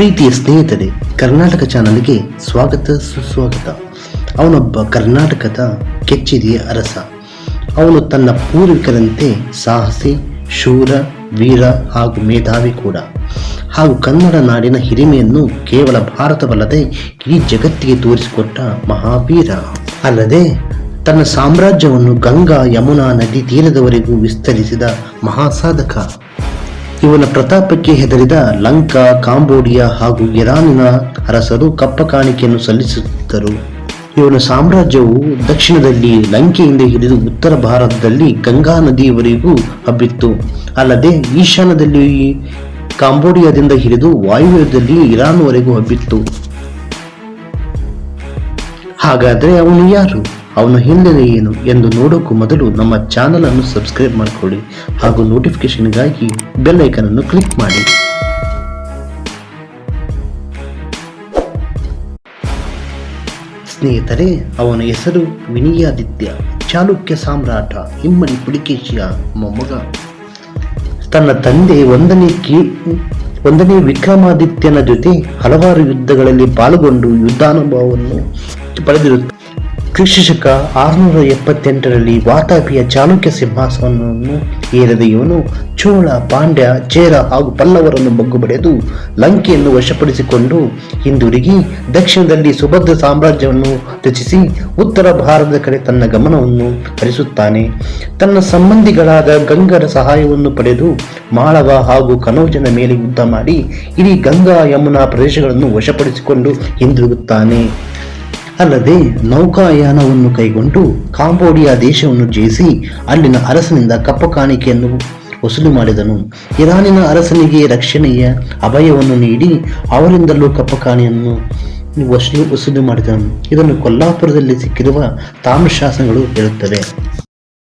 ಪ್ರೀತಿಯ ಸ್ನೇಹಿತರೆ ಕರ್ನಾಟಕ ಚಾನಲ್ಗೆ ಸ್ವಾಗತ, ಸುಸ್ವಾಗತ. ಅವನೊಬ್ಬ ಕರ್ನಾಟಕದ ಕೆಚ್ಚಿದೆಯ ಅರಸ. ಅವನು ತನ್ನ ಪೂರ್ವಿಕರಂತೆ ಸಾಹಸಿ, ಶೂರ, ವೀರ ಹಾಗೂ ಮೇಧಾವಿ ಕೂಡ. ಹಾಗೂ ಕನ್ನಡ ನಾಡಿನ ಹಿರಿಮೆಯನ್ನು ಕೇವಲ ಭಾರತವಲ್ಲದೆ ಇಡೀ ಜಗತ್ತಿಗೆ ತೋರಿಸಿಕೊಟ್ಟ ಮಹಾವೀರ. ಅಲ್ಲದೆ ತನ್ನ ಸಾಮ್ರಾಜ್ಯವನ್ನು ಗಂಗಾ, ಯಮುನಾ ನದಿ ತೀರದವರೆಗೂ ವಿಸ್ತರಿಸಿದ ಮಹಾಸಾಧಕ. ಇವನ ಪ್ರತಾಪಕ್ಕೆ ಹೆದರಿದ ಲಂಕಾ, ಕಾಂಬೋಡಿಯಾ ಹಾಗೂ ಇರಾನಿನ ಅರಸರು ಕಪ್ಪ ಕಾಣಿಕೆಯನ್ನು ಸಲ್ಲಿಸುತ್ತಿದ್ದರು ಇವನ ಸಾಮ್ರಾಜ್ಯವು ದಕ್ಷಿಣದಲ್ಲಿ ಲಂಕೆಯಿಂದ ಹಿಡಿದು ಉತ್ತರ ಭಾರತದಲ್ಲಿ ಗಂಗಾ ನದಿಯವರೆಗೂ ಹಬ್ಬಿತ್ತು. ಅಲ್ಲದೆ ಈಶಾನ್ಯದಲ್ಲಿ ಕಾಂಬೋಡಿಯಾದಿಂದ ಹಿಡಿದು ವಾಯುವ್ಯದಲ್ಲಿ ಇರಾನ್ವರೆಗೂ ಹಬ್ಬಿತ್ತು. ಹಾಗಾದರೆ ಅವನು ಯಾರು? ಅವನ ಹಿನ್ನೆಲೆ ಏನು ಎಂದು ನೋಡೋಕ್ಕೂ ಮೊದಲು ನಮ್ಮ ಚಾನಲ್ ಅನ್ನು ಸಬ್ಸ್ಕ್ರೈಬ್ ಮಾಡಿಕೊಳ್ಳಿ ಹಾಗೂ ನೋಟಿಫಿಕೇಶನ್ಗಾಗಿ ಬೆಲ್ ಐಕನ್ ಅನ್ನು ಕ್ಲಿಕ್ ಮಾಡಿ. ಸ್ನೇಹಿತರೆ, ಅವನ ಹೆಸರು ವಿನಿಯಾದಿತ್ಯ, ಚಾಲುಕ್ಯ ಸಾಮ್ರಾಟ, ಹಿಮ್ಮಡಿ ಪುಡಿಕೇಶಿಯ ಮೊಮ್ಮಗ. ತನ್ನ ತಂದೆ ಒಂದನೇ ಕೀ, ಒಂದನೇ ವಿಕ್ರಮಾದಿತ್ಯನ ಜೊತೆ ಹಲವಾರು ಯುದ್ಧಗಳಲ್ಲಿ ಪಾಲ್ಗೊಂಡು ಯುದ್ಧಾನುಭವವನ್ನು ಪಡೆದಿರುತ್ತಾರೆ ಕ್ರಿಸ್ತಶಕ ಆರುನೂರ ಎಪ್ಪತ್ತೆಂಟರಲ್ಲಿ ವಾತಾಪಿಯ ಚಾಲುಕ್ಯ ಸಿಂಹಾಸನವನ್ನು ಏರಿದ ಇವನು ಚೋಳ, ಪಾಂಡ್ಯ, ಚೇರ ಹಾಗೂ ಪಲ್ಲವರನ್ನು ಬಗ್ಗುಬಡೆದು ಲಂಕೆಯನ್ನು ವಶಪಡಿಸಿಕೊಂಡು ಹಿಂದಿರುಗಿ ದಕ್ಷಿಣದಲ್ಲಿ ಸುಭದ್ರ ಸಾಮ್ರಾಜ್ಯವನ್ನು ರಚಿಸಿ ಉತ್ತರ ಭಾರತದ ಕಡೆ ತನ್ನ ಗಮನವನ್ನು ಹರಿಸುತ್ತಾನೆ. ತನ್ನ ಸಂಬಂಧಿಗಳಾದ ಗಂಗರ ಸಹಾಯವನ್ನು ಪಡೆದು ಮಾಳವ ಹಾಗೂ ಕನೌಜನ ಮೇಲೆ ಯುದ್ಧ ಮಾಡಿ ಇಡೀ ಗಂಗಾ ಯಮುನಾ ಪ್ರದೇಶಗಳನ್ನು ವಶಪಡಿಸಿಕೊಂಡು ಹಿಂದಿರುಗುತ್ತಾನೆ. ಅಲ್ಲದೆ ನೌಕಾಯಾನವನ್ನು ಕೈಗೊಂಡು ಕಾಂಬೋಡಿಯಾ ದೇಶವನ್ನು ಜಯಿಸಿ ಅಲ್ಲಿನ ಅರಸನಿಂದ ಕಪ್ಪ ಕಾಣಿಕೆಯನ್ನು ವಸೂಲಿ ಮಾಡಿದನು. ಇರಾನಿನ ಅರಸನಿಗೆ ರಕ್ಷಣೆಯ ಅಭಯವನ್ನು ನೀಡಿ ಅವರಿಂದಲೂ ಕಪ್ಪ ಕಾಣಿಯನ್ನು ವಸೂಲಿ ವಸೂಲು ಮಾಡಿದನು. ಇದನ್ನು ಕೊಲ್ಲಾಪುರದಲ್ಲಿ ಸಿಕ್ಕಿರುವ ತಾಮ್ರಶಾಸನಗಳು ಹೇಳುತ್ತವೆ.